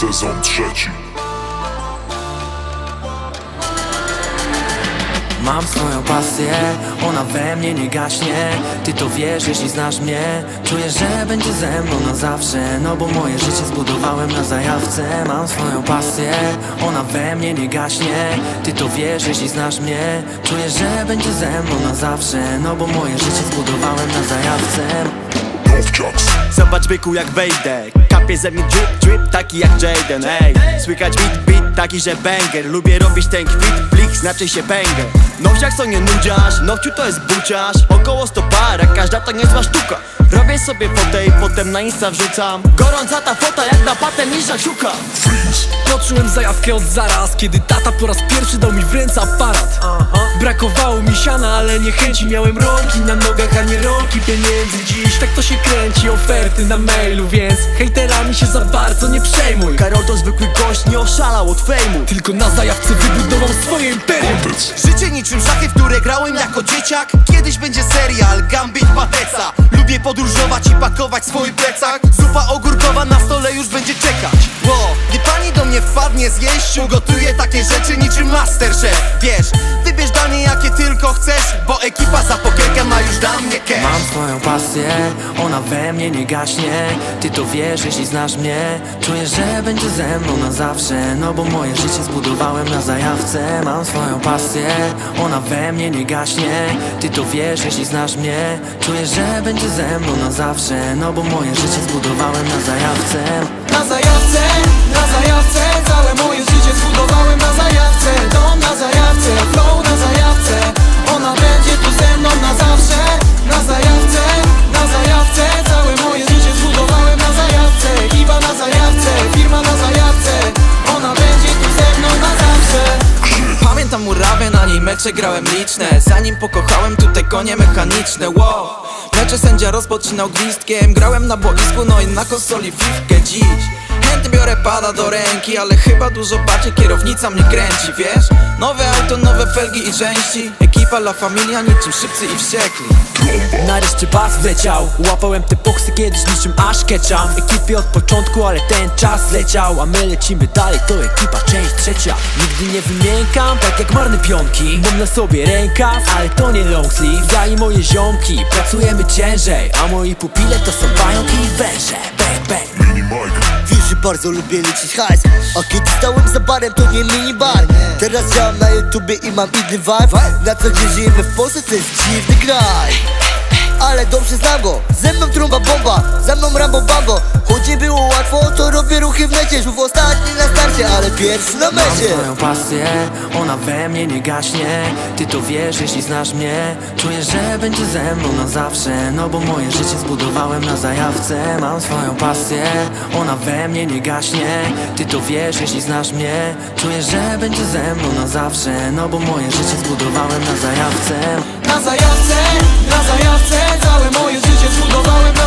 sezon trzeci. Mam swoją pasję, ona we mnie nie gaśnie. Ty to wiesz, jeśli znasz mnie. Czuję, że będzie ze mną na zawsze. No bo moje życie zbudowałem na zajawce. Mam swoją pasję, ona we mnie nie gaśnie. Ty to wiesz, jeśli znasz mnie. Czuję, że będzie ze mną na zawsze. No bo moje życie zbudowałem na zajawce. Nowciaks. Zobacz byku jak wejdę. Kapie ze mnie drip, drip, taki jak Jaden Ej, słychać beat, beat, taki że banger. Lubię robić ten kwit, blik, znaczy się banger. Nowciak to nie nudziarz, nowciu to jest buciarz. Około 100 para, każda to niezła sztuka. Robię sobie fotę i potem na insta wrzucam. Gorąca ta fota jak na patem niża siuka Freeze. Poczułem zajawkę od zaraz, kiedy tata po raz pierwszy dał mi w ręce aparat. Brakowało mi siana, ale nie chęci Miałem rąki na nogach, a nie rąki pieniędzy. Dziś tak to się kręci, oferty na mailu Więc hejterami się za bardzo nie przejmuj. Karol to zwykły gość, nie oszalał od fejmu. Tylko na zajawce wybudował swoje imperium. Życie niczym szachy, w które grałem jako dzieciak. Kiedyś będzie serial, Gambit Pateca. Lubię podróżować i pakować swój plecak. Zupa ogórkowa na stole już będzie czekać. Ło, gdy pani do mnie wpadnie z jeściu Gotuję takie rzeczy niczym Masterchef. Wiesz, wybierz danie jakie tylko chcesz Bo ekipa za pokierkę ma już dla mnie cash Mam swoją pasję, ona we mnie nie gaśnie. Ty to wiesz, jeśli znasz mnie. Czuję, że będzie ze mną na zawsze. No bo moje życie zbudowałem na zajawce. Mam swoją pasję, ona we mnie nie gaśnie. Ty to wiesz, jeśli znasz mnie. Czuję, że będzie ze mną na zawsze. No bo moje życie zbudowałem na zajawce. Na zajawce, mecze grałem liczne. Zanim pokochałem tutaj konie mechaniczne, wow. Mecze sędzia rozpoczynał gwizdkiem. Grałem na boisku, no i na konsoli fifkę dziś. Chętnie biorę pada do ręki Ale chyba dużo bardziej kierownica mnie kręci, wiesz? Nowe auto, nowe felgi i części Ekipa la familia niczym szybcy i wściekli. Nareszcie bas wleciał. Łapałem te boksy kiedyś niczym aż ketcham Ekipie od początku, ale ten czas leciał. A my lecimy dalej, to ekipa część trzecia. Nigdy nie wymiękam, tak jak marne pionki. Mam na sobie rękaw, ale to nie long sleeve. Ja i moje ziomki, pracujemy ciężej. A moi pupile to są pająki i węże bardzo lubię liczyć hajs. A kiedy stałem za barem, to nie minibar. Teraz działam na YouTubie i mam inny vibe. Na co dzień żyjemy w Polsce, to jest dziwny kraj. Ale dobrze znam go, ze mną trumba bomba, za mną Rambo Bambo Choć nie było łatwo, to robię ruchy w necie Żółw ostatni na starcie, ale pierwszy na Mam mecie. swoją pasję, ona we mnie nie gaśnie. Ty to wiesz, jeśli znasz mnie. Czuję, że będzie ze mną na zawsze No bo moje życie zbudowałem na zajawce. Mam swoją pasję, ona we mnie nie gaśnie. Ty to wiesz, jeśli znasz mnie. Czuję, że będzie ze mną na zawsze No bo moje życie zbudowałem na zajawce. Na zajawce, na zajawce Całe moje życie zbudowałem